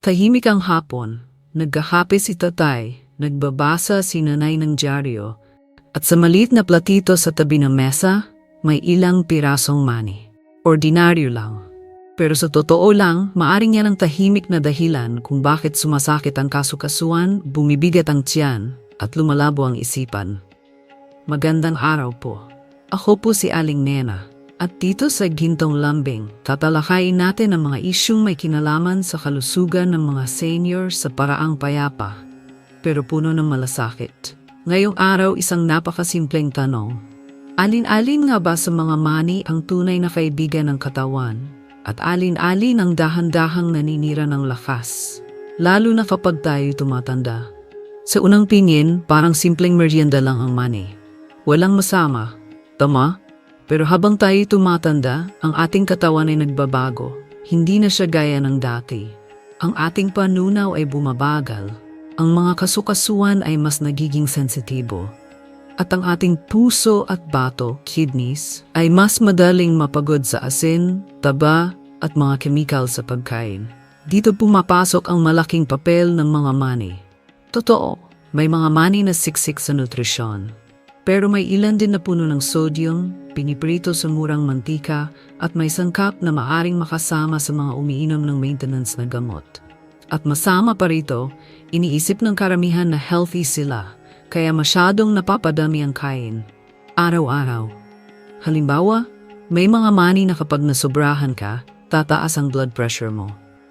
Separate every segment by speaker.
Speaker 1: Tahimik ang hapon, nagkahape si tatay, nagbabasa si nanay ng dyaryo, at sa maliit na platito sa tabi ng mesa, may ilang pirasong mani. Ordinaryo lang. Pero sa totoo lang, maaring yan ang tahimik na dahilan kung bakit sumasakit ang kasukasuan, bumibigat ang tiyan, at lumalabo ang isipan. Magandang araw po. Ako po si Aling Nena. At dito sa Gintong Lambing, tatalakayin natin ang mga isyung may kinalaman sa kalusugan ng mga senior sa paraang payapa, pero puno ng malasakit. Ngayong araw isang napakasimpleng tanong. Alin-alin nga ba sa mga mani ang tunay na kaibigan ng katawan? At alin-alin ang dahan-dahang naninira ng lakas? Lalo na kapag tayo tumatanda. Sa unang tingin, parang simpleng merienda lang ang mani. Walang masama. Tama? Pero habang tayo tumatanda, ang ating katawan ay nagbabago. Hindi na siya gaya ng dati. Ang ating panunaw ay bumabagal. Ang mga kasukasuan ay mas nagiging sensitibo. At ang ating puso at bato, kidneys, ay mas madaling mapagod sa asin, taba, at mga chemical sa pagkain. Dito pumapasok ang malaking papel ng mga mani. Totoo, may mga mani na siksik sa nutrisyon. Pero may ilan din na puno ng sodium, piniprito sa murang mantika, at may sangkap na maaring makasama sa mga umiinom ng maintenance na gamot. At masama pa rito, iniisip ng karamihan na healthy sila, kaya masyadong napapadami ang kain. Araw-araw. Halimbawa, may mga mani na kapag nasobrahan ka, tataas ang blood pressure mo.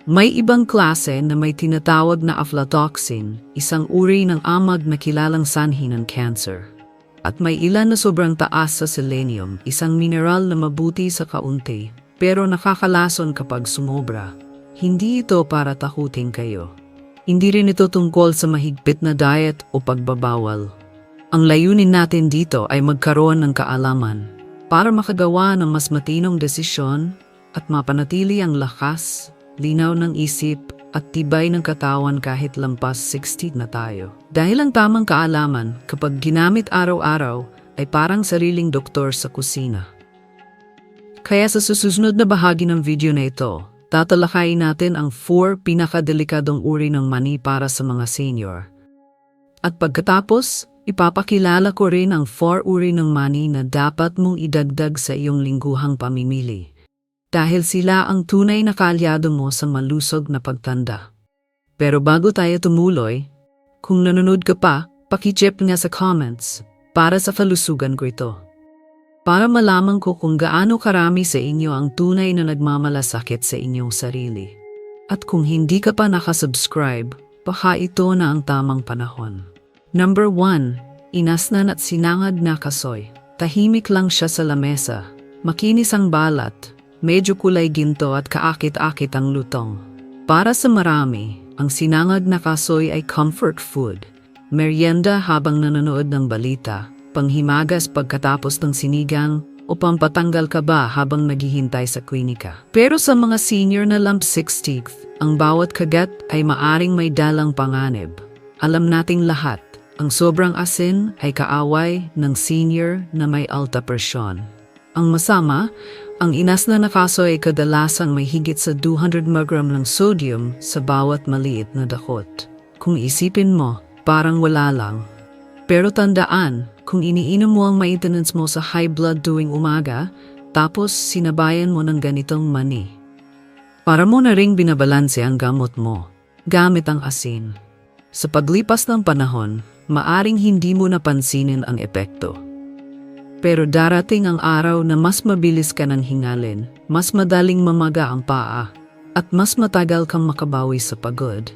Speaker 1: May ibang klase na may tinatawag na aflatoxin, isang uri ng amag na kilalang sanhi ng cancer. At may ilan na sobrang taas sa selenium, isang mineral na mabuti sa kaunti, pero nakakalason kapag sumobra. Hindi ito para takutin kayo. Hindi rin ito tungkol sa mahigpit na diet o pagbabawal. Ang layunin natin dito ay magkaroon ng kaalaman para makagawa ng mas matinong desisyon at mapanatili ang lakas, linaw ng isip at tibay ng katawan kahit lampas 60 na tayo. Dahil ang tamang kaalaman kapag ginamit araw-araw ay parang sariling doktor sa kusina. Kaya sa susunod na bahagi ng video na ito, tatalakayin natin ang 4 pinakadelikadong uri ng mani para sa mga senior. At pagkatapos, ipapakilala ko rin ang 4 uri ng mani na dapat mong idagdag sa iyong lingguhang pamimili dahil sila ang tunay na kaalyado mo sa malusog na pagtanda. Pero bago tayo tumuloy, kung nanonood ka pa, pakichip nga sa comments para sa kalusugan ko ito. Para malaman ko kung gaano karami sa inyo ang tunay na nagmamalasakit sa inyong sarili. At kung hindi ka pa nakasubscribe, baka ito na ang tamang panahon. Number 1. Inasnan at sinangag na kasoy. Tahimik lang siya sa lamesa. Makinis ang balat, medyo kulay ginto at kaakit-akit ang lutong. Para sa marami, ang sinangag na kasoy ay comfort food. Merienda habang nanonood ng balita, panghimagas pagkatapos ng sinigang, o pampatanggal ka ba habang naghihintay sa klinika. Pero sa mga senior na lump 60th, ang bawat kagat ay maaring may dalang panganib. Alam nating lahat, ang sobrang asin ay kaaway ng senior na may alta presyon. Ang masama, ang inasna na kaso ay kadalasang may higit sa 200 mg ng sodium sa bawat maliit na dakot. Kung isipin mo, parang wala lang. Pero tandaan, kung iniinom mo ang maintenance mo sa high blood tuwing umaga, tapos sinabayan mo ng ganitong mani. Para mo na ring binabalanse ang gamot mo, gamit ang asin. Sa paglipas ng panahon, maaring hindi mo napansinin ang epekto. Pero darating ang araw na mas mabilis ka ng hingalin, mas madaling mamaga ang paa, at mas matagal kang makabawi sa pagod.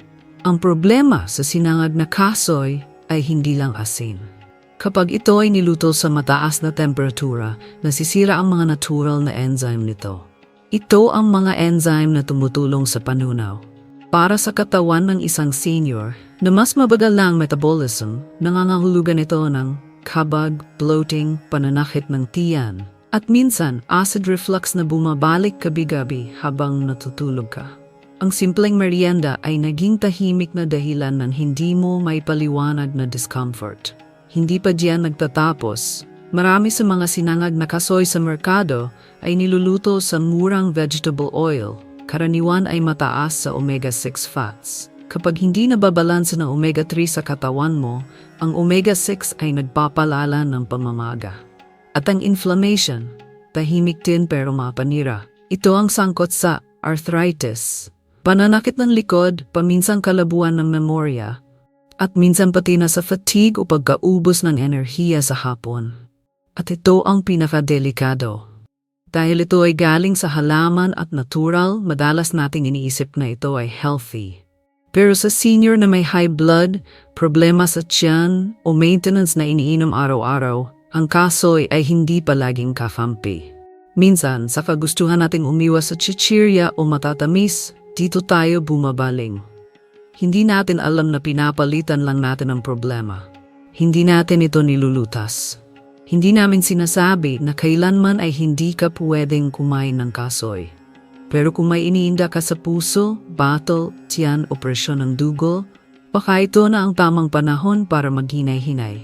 Speaker 1: Ang problema sa sinangag na kasoy ay hindi lang asin. Kapag ito ay niluto sa mataas na temperatura, nasisira ang mga natural na enzyme nito. Ito ang mga enzyme na tumutulong sa panunaw. Para sa katawan ng isang senior na mas mabagal lang metabolism, nangangahulugan ito ng kabag, bloating, pananakit ng tiyan, at minsan acid reflux na bumabalik kabi-gabi habang natutulog ka. Ang simpleng merienda ay naging tahimik na dahilan ng hindi mo may paliwanag na discomfort. Hindi pa diyan nagtatapos. Marami sa mga sinangag na kasoy sa merkado ay niluluto sa murang vegetable oil karaniwan ay mataas sa omega-6 fats. Kapag hindi nababalanse ng omega-3 sa katawan mo, ang omega-6 ay nagpapalala ng pamamaga. At ang inflammation, tahimik din pero mapanira. Ito ang sangkot sa arthritis, pananakit ng likod, paminsang kalabuan ng memorya, at minsan pati na sa fatigue o pagkaubos ng enerhiya sa hapon. At ito ang pinakadelikado. Dahil ito ay galing sa halaman at natural, madalas nating iniisip na ito ay healthy. Pero sa senior na may high blood, problema sa tiyan o maintenance na iniinom araw-araw, ang kasoy ay hindi palaging kafampi. Minsan, sa kagustuhan nating umiwas sa chichirya o matatamis, dito tayo bumabaling. Hindi natin alam na pinapalitan lang natin ang problema. Hindi natin ito nilulutas. Hindi namin sinasabi na kailanman ay hindi ka pwedeng kumain ng kasoy. Pero kung may iniinda ka sa puso, batal, tiyan o ng dugo, baka ito na ang tamang panahon para maghinay-hinay.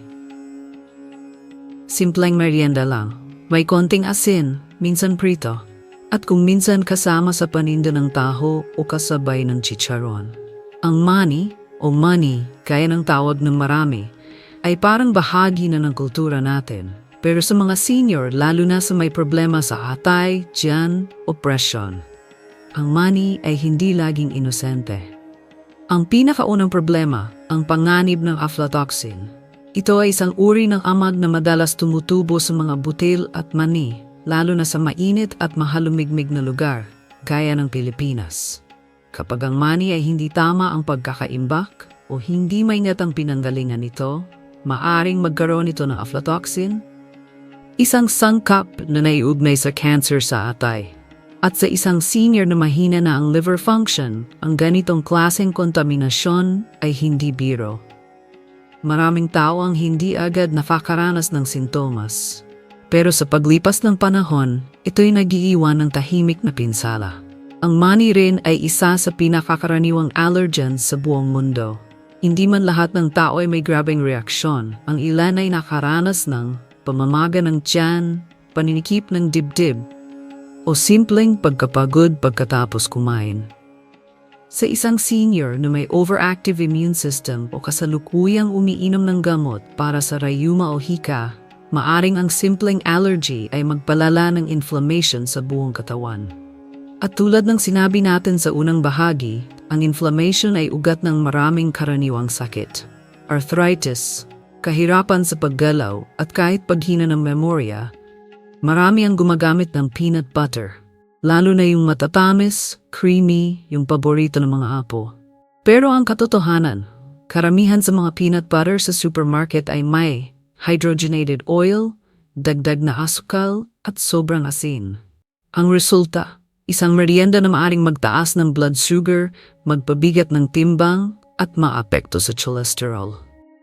Speaker 1: Simpleng merienda lang. May konting asin, minsan prito, at kung minsan kasama sa paninda ng taho o kasabay ng chicharon. Ang mani o money, kaya ng tawag ng marami, ay parang bahagi na ng kultura natin. Pero sa mga senior, lalo na sa may problema sa atay, tiyan o presyon, ang money ay hindi laging inosente. Ang pinakaunang problema, ang panganib ng aflatoxin. Ito ay isang uri ng amag na madalas tumutubo sa mga butil at mani, lalo na sa mainit at mahalumigmig na lugar, gaya ng Pilipinas. Kapag ang mani ay hindi tama ang pagkakaimbak o hindi maingat ang pinanggalingan nito, maaring magkaroon ito ng aflatoxin, isang sangkap na naiugnay sa cancer sa atay. At sa isang senior na mahina na ang liver function, ang ganitong klaseng kontaminasyon ay hindi biro. Maraming tao ang hindi agad nakakaranas ng sintomas. Pero sa paglipas ng panahon, ito'y nagiiwan ng tahimik na pinsala. Ang mani rin ay isa sa pinakakaraniwang allergens sa buong mundo. Hindi man lahat ng tao ay may grabing reaksyon. Ang ilan ay nakaranas ng pamamaga ng tiyan, paninikip ng dibdib, o simpleng pagkapagod pagkatapos kumain. Sa isang senior na may overactive immune system o kasalukuyang umiinom ng gamot para sa rayuma o hika, maaring ang simpleng allergy ay magpalala ng inflammation sa buong katawan. At tulad ng sinabi natin sa unang bahagi, ang inflammation ay ugat ng maraming karaniwang sakit. Arthritis, kahirapan sa paggalaw at kahit paghina ng memorya, marami ang gumagamit ng peanut butter. Lalo na yung matatamis, creamy, yung paborito ng mga apo. Pero ang katotohanan, karamihan sa mga peanut butter sa supermarket ay may hydrogenated oil, dagdag na asukal at sobrang asin. Ang resulta, isang merienda na maaring magtaas ng blood sugar, magpabigat ng timbang, at maapekto sa cholesterol.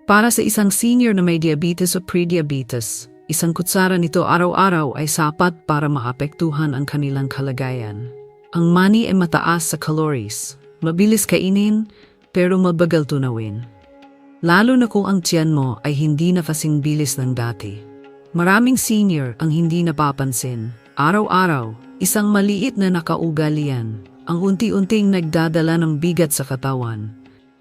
Speaker 1: Para sa isang senior na may diabetes o prediabetes, isang kutsara nito araw-araw ay sapat para maapektuhan ang kanilang kalagayan. Ang mani ay mataas sa calories, mabilis kainin, pero mabagal tunawin. Lalo na kung ang tiyan mo ay hindi na kasing bilis ng dati. Maraming senior ang hindi napapansin. Araw-araw, isang maliit na nakaugalian, ang unti-unting nagdadala ng bigat sa katawan.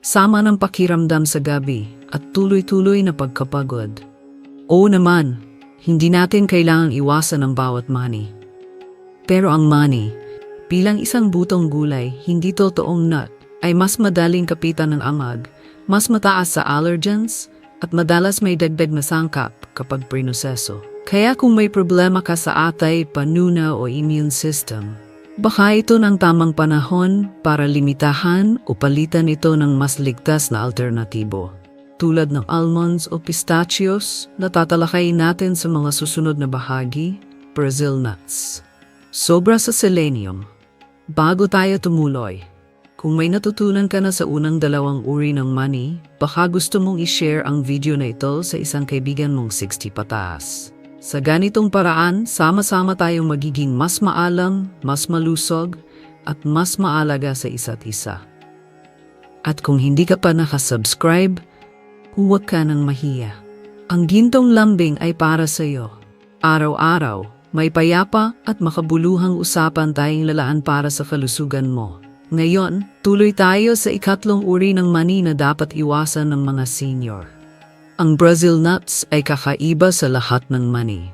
Speaker 1: Sama ng pakiramdam sa gabi at tuloy-tuloy na pagkapagod. Oo naman, hindi natin kailangang iwasan ang bawat mani. Pero ang mani, bilang isang butong gulay, hindi totoong nut, ay mas madaling kapitan ng angag, mas mataas sa allergens, at madalas may dagdag na sangkap kapag prinoseso. Kaya kung may problema ka sa atay, panuna o immune system, baka ito ng tamang panahon para limitahan o palitan ito ng mas ligtas na alternatibo. Tulad ng almonds o pistachios na tatalakayin natin sa mga susunod na bahagi, Brazil nuts. Sobra sa selenium. Bago tayo tumuloy, kung may natutunan ka na sa unang dalawang uri ng money, baka gusto mong i-share ang video na ito sa isang kaibigan mong 60 pataas. Sa ganitong paraan, sama-sama tayong magiging mas maalam, mas malusog, at mas maalaga sa isa't isa. At kung hindi ka pa nakasubscribe, huwag ka nang mahiya. Ang gintong lambing ay para sa iyo. Araw-araw, May payapa at makabuluhang usapan tayong lalaan para sa kalusugan mo. Ngayon, tuloy tayo sa ikatlong uri ng mani na dapat iwasan ng mga senior. Ang Brazil nuts ay kakaiba sa lahat ng mani.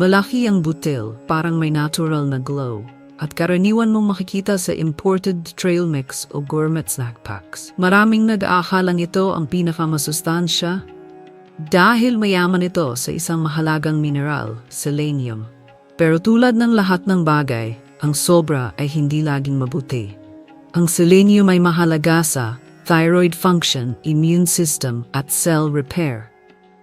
Speaker 1: Malaki ang butil, parang may natural na glow. At karaniwan mong makikita sa imported trail mix o gourmet snack packs. Maraming nag-aakalang ito ang pinakamasustansya dahil mayaman ito sa isang mahalagang mineral, selenium. Pero tulad ng lahat ng bagay, ang sobra ay hindi laging mabuti. Ang selenium ay mahalaga sa thyroid function, immune system at cell repair.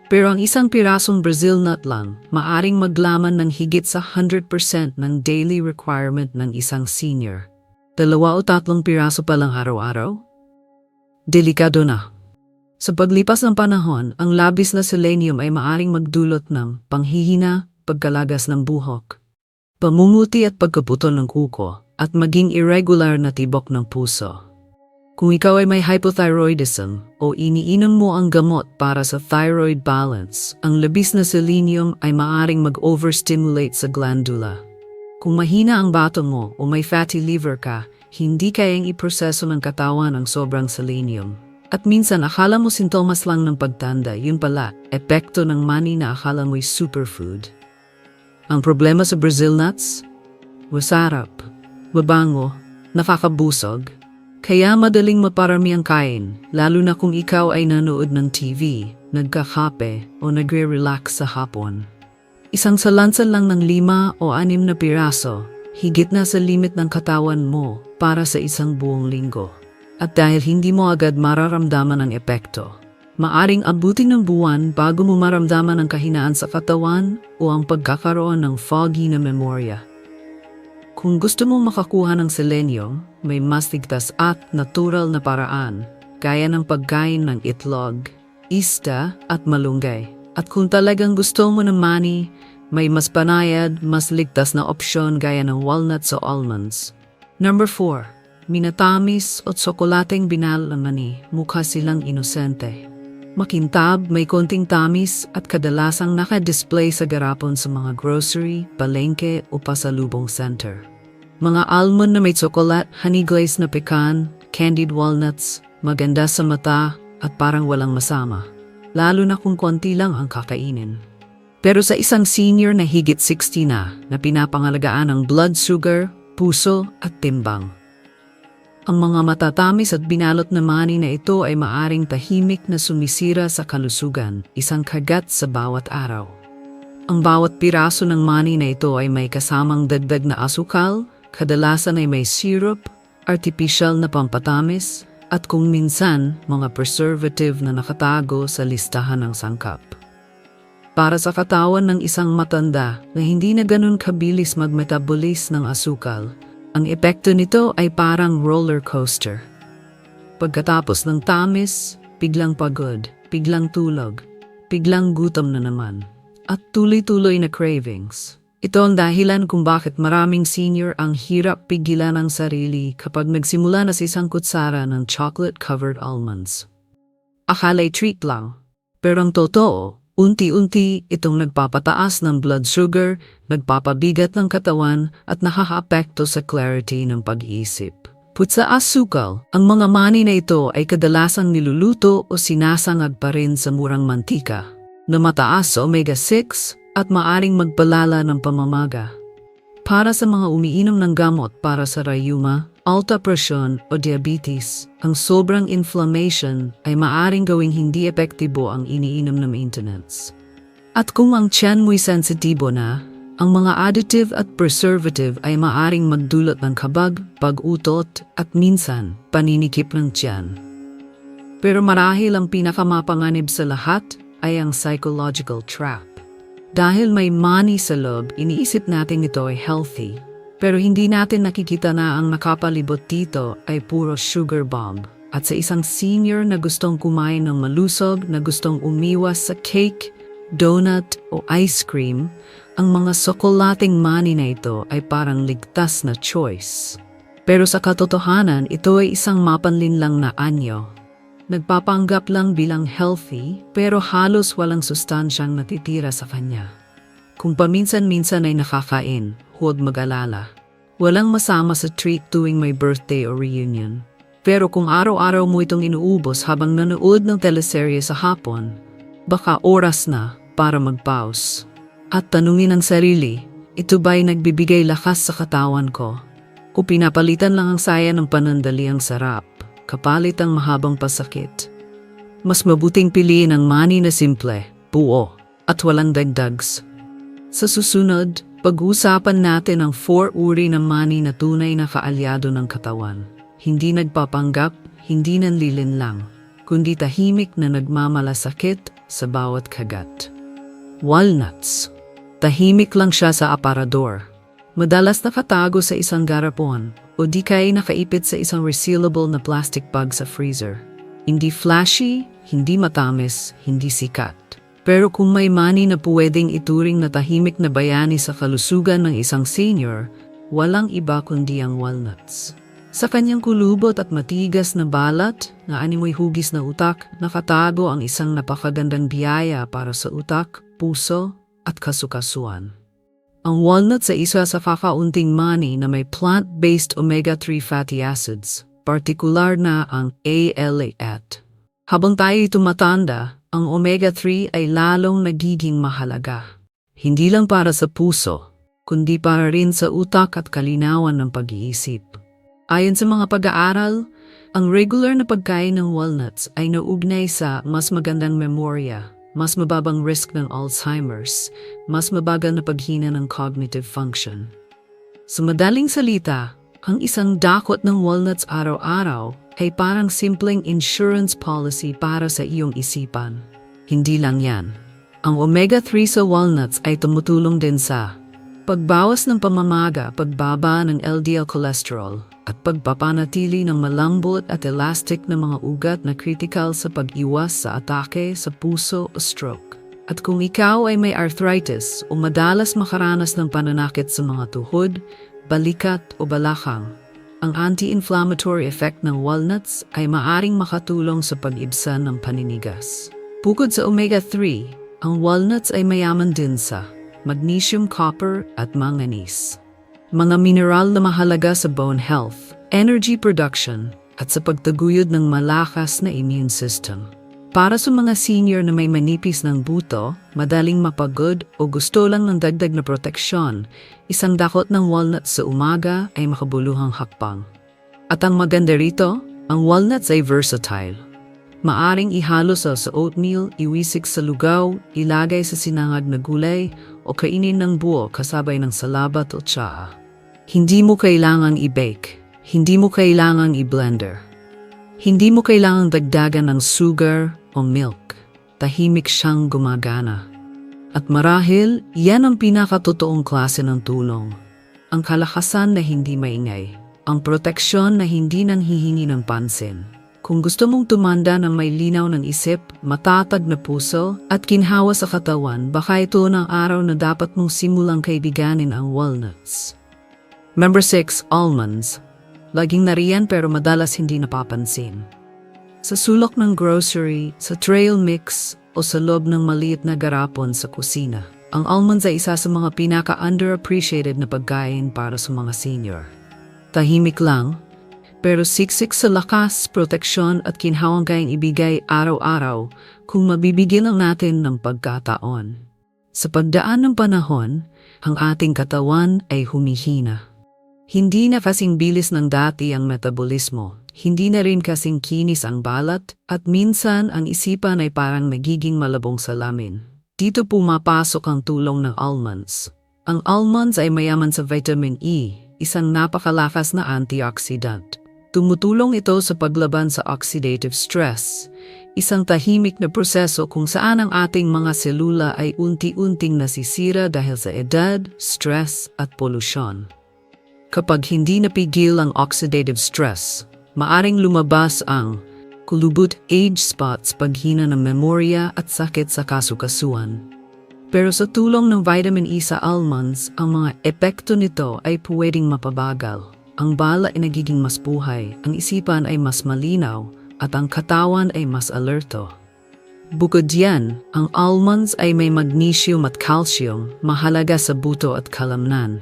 Speaker 1: Pero ang isang pirasong Brazil nut lang, maaring maglaman ng higit sa 100% ng daily requirement ng isang senior. Dalawa o tatlong piraso pa lang araw-araw? Delikado na. Sa paglipas ng panahon, ang labis na selenium ay maaring magdulot ng panghihina, pagkalagas ng buhok, pamumuti at pagkaputol ng kuko, at maging irregular na tibok ng puso. Kung ikaw ay may hypothyroidism o iniinom mo ang gamot para sa thyroid balance, ang labis na selenium ay maaring mag-overstimulate sa glandula. Kung mahina ang bato mo o may fatty liver ka, hindi kayang iproseso ng katawan ang sobrang selenium. At minsan akala mo sintomas lang ng pagtanda, yun pala, epekto ng mani na akala mo'y superfood. Ang problema sa Brazil nuts? Wasarap, mabango, nakakabusog, kaya madaling maparami ang kain, lalo na kung ikaw ay nanood ng TV, nagkakape o nagre-relax sa hapon. Isang salansan lang ng lima o anim na piraso, higit na sa limit ng katawan mo para sa isang buong linggo. At dahil hindi mo agad mararamdaman ang epekto, maaring abutin ng buwan bago mo maramdaman ang kahinaan sa katawan o ang pagkakaroon ng foggy na memorya. Kung gusto mo makakuha ng selenium, may mas ligtas at natural na paraan, gaya ng pagkain ng itlog, ista at malunggay. At kung talagang gusto mo ng mani, may mas panayad, mas ligtas na opsyon gaya ng walnuts o almonds. Number 4. Minatamis o tsokolateng binal ng mani, mukha silang inosente. Makintab, may konting tamis at kadalasang naka-display sa garapon sa mga grocery, palengke o pasalubong center. Mga almond na may tsokolat, honey glazed na pecan, candied walnuts, maganda sa mata at parang walang masama. Lalo na kung konti lang ang kakainin. Pero sa isang senior na higit 60 na, na pinapangalagaan ng blood sugar, puso at timbang. Ang mga matatamis at binalot na mani na ito ay maaring tahimik na sumisira sa kalusugan, isang kagat sa bawat araw. Ang bawat piraso ng mani na ito ay may kasamang dagdag na asukal, kadalasan ay may syrup, artificial na pampatamis, at kung minsan mga preservative na nakatago sa listahan ng sangkap. Para sa katawan ng isang matanda na hindi na ganun kabilis magmetabolis ng asukal, ang epekto nito ay parang roller coaster. Pagkatapos ng tamis, biglang pagod, biglang tulog, biglang gutom na naman, at tuloy-tuloy na cravings. Ito ang dahilan kung bakit maraming senior ang hirap pigilan ang sarili kapag nagsimula na sa isang kutsara ng chocolate-covered almonds. Akala'y treat lang, pero ang totoo, unti-unti itong nagpapataas ng blood sugar, nagpapabigat ng katawan at nakakaapekto sa clarity ng pag-iisip. Put sa asukal, ang mga mani na ito ay kadalasang niluluto o sinasangag pa rin sa murang mantika na mataas sa omega-6 at maaring magpalala ng pamamaga. Para sa mga umiinom ng gamot para sa rayuma, alta presyon o diabetes, ang sobrang inflammation ay maaring gawing hindi epektibo ang iniinom na maintenance. At kung ang tiyan mo'y sensitibo na, ang mga additive at preservative ay maaring magdulot ng kabag, pag-utot at minsan paninikip ng tiyan. Pero marahil ang pinakamapanganib sa lahat ay ang psychological trap. Dahil may money sa loob, iniisip natin ito ay healthy. Pero hindi natin nakikita na ang nakapalibot dito ay puro sugar bomb. At sa isang senior na gustong kumain ng malusog, na gustong umiwas sa cake, donut o ice cream, ang mga sokolating money na ito ay parang ligtas na choice. Pero sa katotohanan, ito ay isang mapanlin lang na anyo. Nagpapanggap lang bilang healthy pero halos walang sustansyang natitira sa kanya. Kung paminsan-minsan ay nakakain, huwag mag-alala. Walang masama sa treat tuwing may birthday o reunion. Pero kung araw-araw mo itong inuubos habang nanood ng teleserye sa hapon, baka oras na para mag-pause. At tanungin ang sarili, ito ba'y nagbibigay lakas sa katawan ko? O pinapalitan lang ang saya ng panandaliang sarap, kapalit ang mahabang pasakit? Mas mabuting piliin ang money na simple, buo, at walang dagdags. Sa susunod, pag-uusapan natin ang four uri ng money na tunay na kaalyado ng katawan. Hindi nagpapanggap, hindi nanlilin lang, kundi tahimik na nagmamalasakit sa bawat kagat. Walnuts. Tahimik lang siya sa aparador. Madalas nakatago sa isang garapon o di kaya nakaipit sa isang resealable na plastic bag sa freezer. Hindi flashy, hindi matamis, hindi sikat. Pero kung may money na pwedeng ituring na tahimik na bayani sa kalusugan ng isang senior, walang iba kundi ang walnuts. Sa kanyang kulubot at matigas na balat na animoy hugis na utak, nakatago ang isang napakagandang biyaya para sa utak, puso at kasukasuan. Ang walnuts ay isa sa kakaunting mani na may plant-based omega-3 fatty acids, partikular na ang ALA-AT. Habang tayo tumatanda, ang omega-3 ay lalong nagiging mahalaga. Hindi lang para sa puso, kundi para rin sa utak at kalinawan ng pag-iisip. Ayon sa mga pag-aaral, ang regular na pagkain ng walnuts ay nauugnay sa mas magandang memorya, mas mababang risk ng Alzheimer's, mas mabagal na paghina ng cognitive function. Sa madaling salita, ang isang dakot ng walnuts araw-araw ay parang simpleng insurance policy para sa iyong isipan. Hindi lang yan. Ang omega-3 sa walnuts ay tumutulong din sa pagbawas ng pamamaga, pagbaba ng LDL cholesterol, at pagpapanatili ng malambot at elastic na mga ugat na critical sa pag-iwas sa atake sa puso o stroke. At kung ikaw ay may arthritis o madalas makaranas ng pananakit sa mga tuhod, balikat o balakang, ang anti-inflammatory effect ng walnuts ay maaring makatulong sa pag-ibsan ng paninigas. Bukod sa omega-3, ang walnuts ay mayaman din sa magnesium, copper at manganese. Mga mineral na mahalaga sa bone health, energy production at sa pagtaguyod ng malakas na immune system. Para sa mga senior na may manipis ng buto, madaling mapagod o gusto lang ng dagdag na proteksyon, isang dakot ng walnuts sa umaga ay makabuluhang hakbang. At ang maganda rito, ang walnuts ay versatile. Maaring ihalo sa sa oatmeal, iwisik sa lugaw, ilagay sa sinangag na gulay, o kainin ng buo kasabay ng salabat o tsaa. Hindi mo kailangang i-bake. Hindi mo kailangang i-blender. Hindi mo kailangang dagdagan ng sugar o milk. Tahimik siyang gumagana. At marahil, yan ang pinakatotoong klase ng tulong. Ang kalakasan na hindi maingay. Ang proteksyon na hindi nang hihingi ng pansin. Kung gusto mong tumanda ng may linaw ng isip, matatag na puso, at kinhawa sa katawan, baka ito ng araw na dapat mong simulang kaibiganin ang walnuts. Number 6, almonds. Laging nariyan pero madalas hindi napapansin. Sa sulok ng grocery, sa trail mix, o sa loob ng maliit na garapon sa kusina, ang almonds ay isa sa mga pinaka-underappreciated na pagkain para sa mga senior. Tahimik lang, pero siksik sa lakas, proteksyon at kinhawang kayang ibigay araw-araw kung mabibigyan lang natin ng pagkataon. Sa pagdaan ng panahon, ang ating katawan ay humihina. Hindi na kasing bilis ng dati ang metabolismo, hindi na rin kasing kinis ang balat, at minsan ang isipan ay parang nagiging malabong salamin. Dito pumapasok ang tulong ng almonds. Ang almonds ay mayaman sa vitamin E, isang napakalakas na antioxidant. Tumutulong ito sa paglaban sa oxidative stress, isang tahimik na proseso kung saan ang ating mga selula ay unti-unting nasisira dahil sa edad, stress at polusyon. Kapag hindi napigil ang oxidative stress, maaring lumabas ang kulubot age spots paghina ng memorya at sakit sa kasukasuan. Pero sa tulong ng vitamin E sa almonds, ang mga epekto nito ay pwedeng mapabagal. Ang bala ay nagiging mas buhay, ang isipan ay mas malinaw, at ang katawan ay mas alerto. Bukod diyan, ang almonds ay may magnesium at calcium, mahalaga sa buto at kalamnan.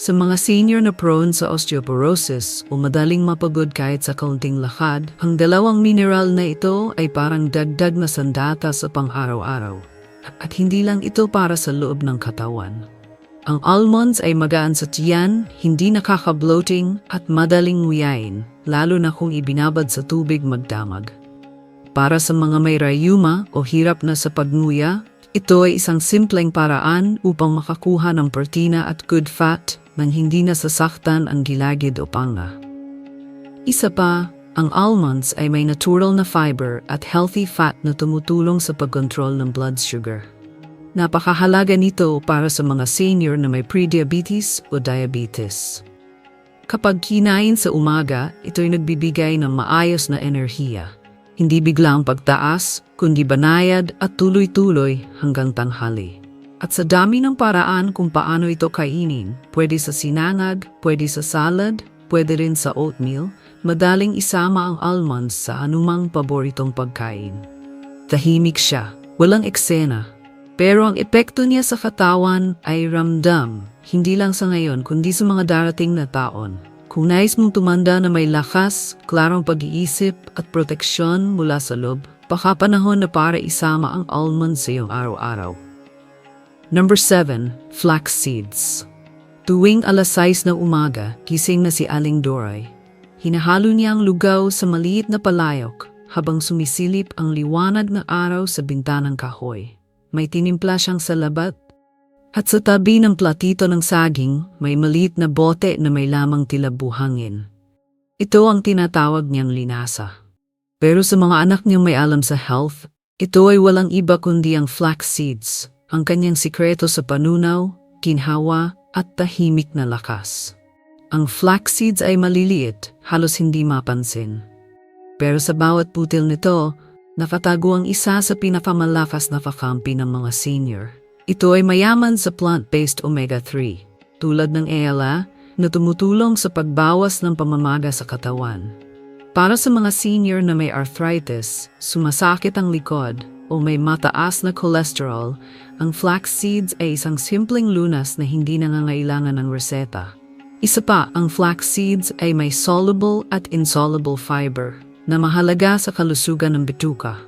Speaker 1: Sa mga senior na prone sa osteoporosis o madaling mapagod kahit sa kaunting lakad, ang dalawang mineral na ito ay parang dagdag na sandata sa pang-araw-araw. At hindi lang ito para sa loob ng katawan. Ang almonds ay magaan sa tiyan, hindi nakaka-bloating at madaling nguyain, lalo na kung ibinabad sa tubig magdamag. Para sa mga may rayuma o hirap na sa pagnguya, ito ay isang simpleng paraan upang makakuha ng protina at good fat nang hindi nasasaktan ang gilagid o panga. Isa pa, ang almonds ay may natural na fiber at healthy fat na tumutulong sa pagkontrol ng blood sugar. Napakahalaga nito para sa mga senior na may prediabetes o diabetes. Kapag kinain sa umaga, ito'y nagbibigay ng maayos na enerhiya. Hindi biglang pagtaas, kundi banayad at tuloy-tuloy hanggang tanghali. At sa dami ng paraan kung paano ito kainin, pwede sa sinangag, pwede sa salad, pwede rin sa oatmeal, madaling isama ang almonds sa anumang paboritong pagkain. Tahimik siya, walang eksena, pero ang epekto niya sa katawan ay ramdam, hindi lang sa ngayon kundi sa mga darating na taon. Kung nais mong tumanda na may lakas, klarong pag-iisip at proteksyon mula sa loob, baka panahon na para isama ang almonds sa iyong araw-araw. Number 7. Flax Seeds Tuwing alas 6 na umaga, gising na si Aling Doray. Hinahalo niya ang lugaw sa maliit na palayok habang sumisilip ang liwanag ng araw sa bintanang kahoy. May tinimpla siyang salabat. At sa tabi ng platito ng saging, may maliit na bote na may lamang tila buhangin. Ito ang tinatawag niyang linasa. Pero sa mga anak niyang may alam sa health, ito ay walang iba kundi ang flax seeds, ang kanyang sikreto sa panunaw, kinhawa, at tahimik na lakas. Ang flax seeds ay maliliit, halos hindi mapansin. Pero sa bawat putil nito, nakatago ang isa sa pinakamalakas na kakampi ng mga senior. Ito ay mayaman sa plant-based omega-3, tulad ng ELA na tumutulong sa pagbawas ng pamamaga sa katawan. Para sa mga senior na may arthritis, sumasakit ang likod, o may mataas na cholesterol, ang flax seeds ay isang simpleng lunas na hindi nangangailangan ng reseta. Isa pa, ang flax seeds ay may soluble at insoluble fiber na mahalaga sa kalusugan ng bituka.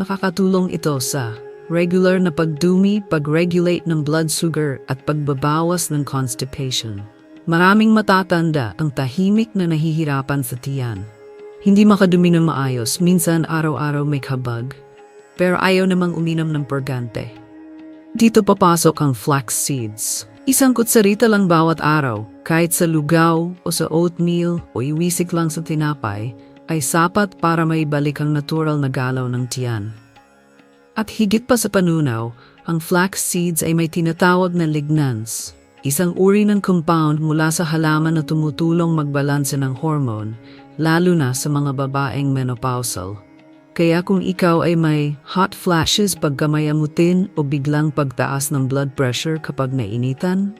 Speaker 1: Nakakatulong ito sa regular na pagdumi, pag-regulate ng blood sugar at pagbabawas ng constipation. Maraming matatanda ang tahimik na nahihirapan sa tiyan. Hindi makadumi ng maayos, minsan araw-araw may kabag, pero ayaw namang uminom ng purgante. Dito papasok ang flax seeds. Isang kutsarita lang bawat araw, kahit sa lugaw o sa oatmeal o iwisik lang sa tinapay, ay sapat para maibalik ang natural na galaw ng tiyan. At higit pa sa panunaw, ang flax seeds ay may tinatawag na lignans, isang uri ng compound mula sa halaman na tumutulong magbalanse ng hormone, lalo na sa mga babaeng menopausal. Kaya kung ikaw ay may hot flashes pag gamayamutin o biglang pagtaas ng blood pressure kapag nainitan,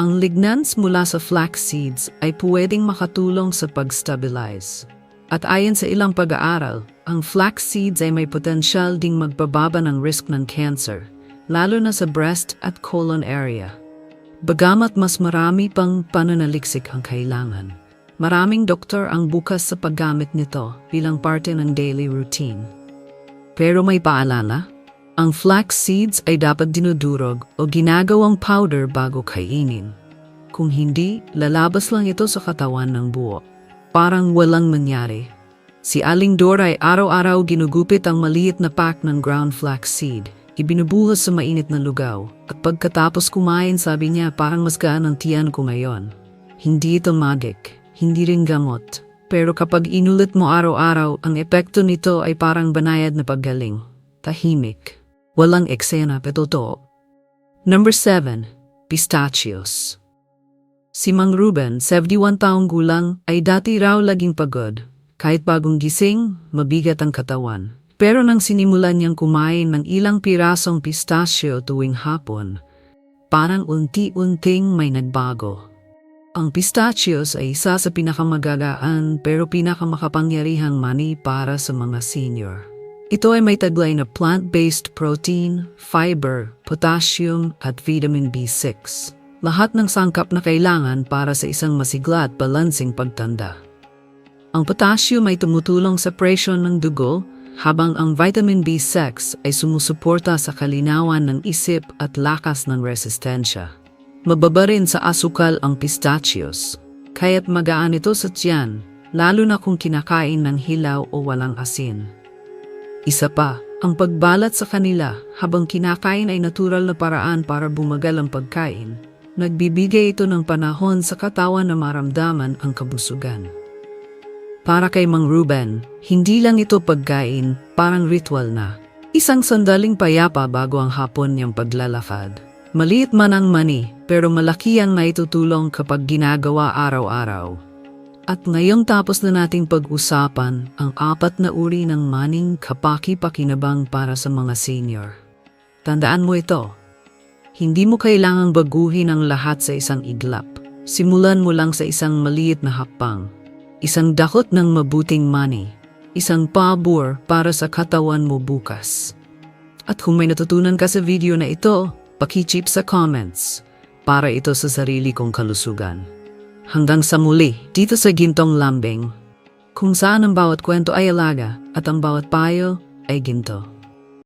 Speaker 1: ang lignans mula sa flax seeds ay pwedeng makatulong sa pag-stabilize. At ayon sa ilang pag-aaral, ang flax seeds ay may potensyal ding magbababa ng risk ng cancer, lalo na sa breast at colon area. Bagamat mas marami pang pananaliksik ang kailangan, maraming doktor ang bukas sa paggamit nito bilang parte ng daily routine. Pero may paalala, ang flax seeds ay dapat dinudurog o ginagawang powder bago kainin. Kung hindi, lalabas lang ito sa katawan ng buo. Parang walang nangyari. Si Aling Dora ay araw-araw ginugupit ang maliit na pack ng ground flax seed. Ibinubuhos sa mainit na lugaw. At pagkatapos kumain sabi niya parang mas gaan ang tiyan ko ngayon. Hindi ito magic, hindi rin gamot. Pero kapag inulit mo araw-araw, ang epekto nito ay parang banayad na paggaling. Tahimik. Walang eksena pero totoo. Number 7. Pistachios Si Mang Ruben, 71 taong gulang, ay dati raw laging pagod. Kahit bagong gising, mabigat ang katawan. Pero nang sinimulan niyang kumain ng ilang pirasong pistachio tuwing hapon, parang unti-unting may nagbago. Ang pistachios ay isa sa pinakamagagaan pero pinakamakapangyarihang mani para sa mga senior. Ito ay may taglay na plant-based protein, fiber, potassium at vitamin B6. Lahat ng sangkap na kailangan para sa isang masigla at balansing pagtanda. Ang potassium ay tumutulong sa presyon ng dugo, habang ang vitamin B6 ay sumusuporta sa kalinawan ng isip at lakas ng resistensya. Mababa rin sa asukal ang pistachios, kaya't magaan ito sa tiyan, lalo na kung kinakain ng hilaw o walang asin. Isa pa, ang pagbalat sa kanila habang kinakain ay natural na paraan para bumagal ang pagkain. Nagbibigay ito ng panahon sa katawan na maramdaman ang kabusugan. Para kay Mang Ruben, hindi lang ito pagkain, parang ritual na. Isang sandaling payapa bago ang hapon niyang paglalakad. Maliit man ang mani, pero malaki ang naitutulong kapag ginagawa araw-araw. At ngayong tapos na nating pag-usapan ang apat na uri ng maning kapaki-pakinabang para sa mga senior. Tandaan mo ito. Hindi mo kailangang baguhin ang lahat sa isang iglap. Simulan mo lang sa isang maliit na hakbang. Isang dakot ng mabuting money. Isang pabor para sa katawan mo bukas. At kung may natutunan ka sa video na ito, pakichip sa comments para ito sa sarili kong kalusugan. Hanggang sa muli, dito sa Gintong Lambing, kung saan ang bawat kwento ay alaga at ang bawat payo ay ginto.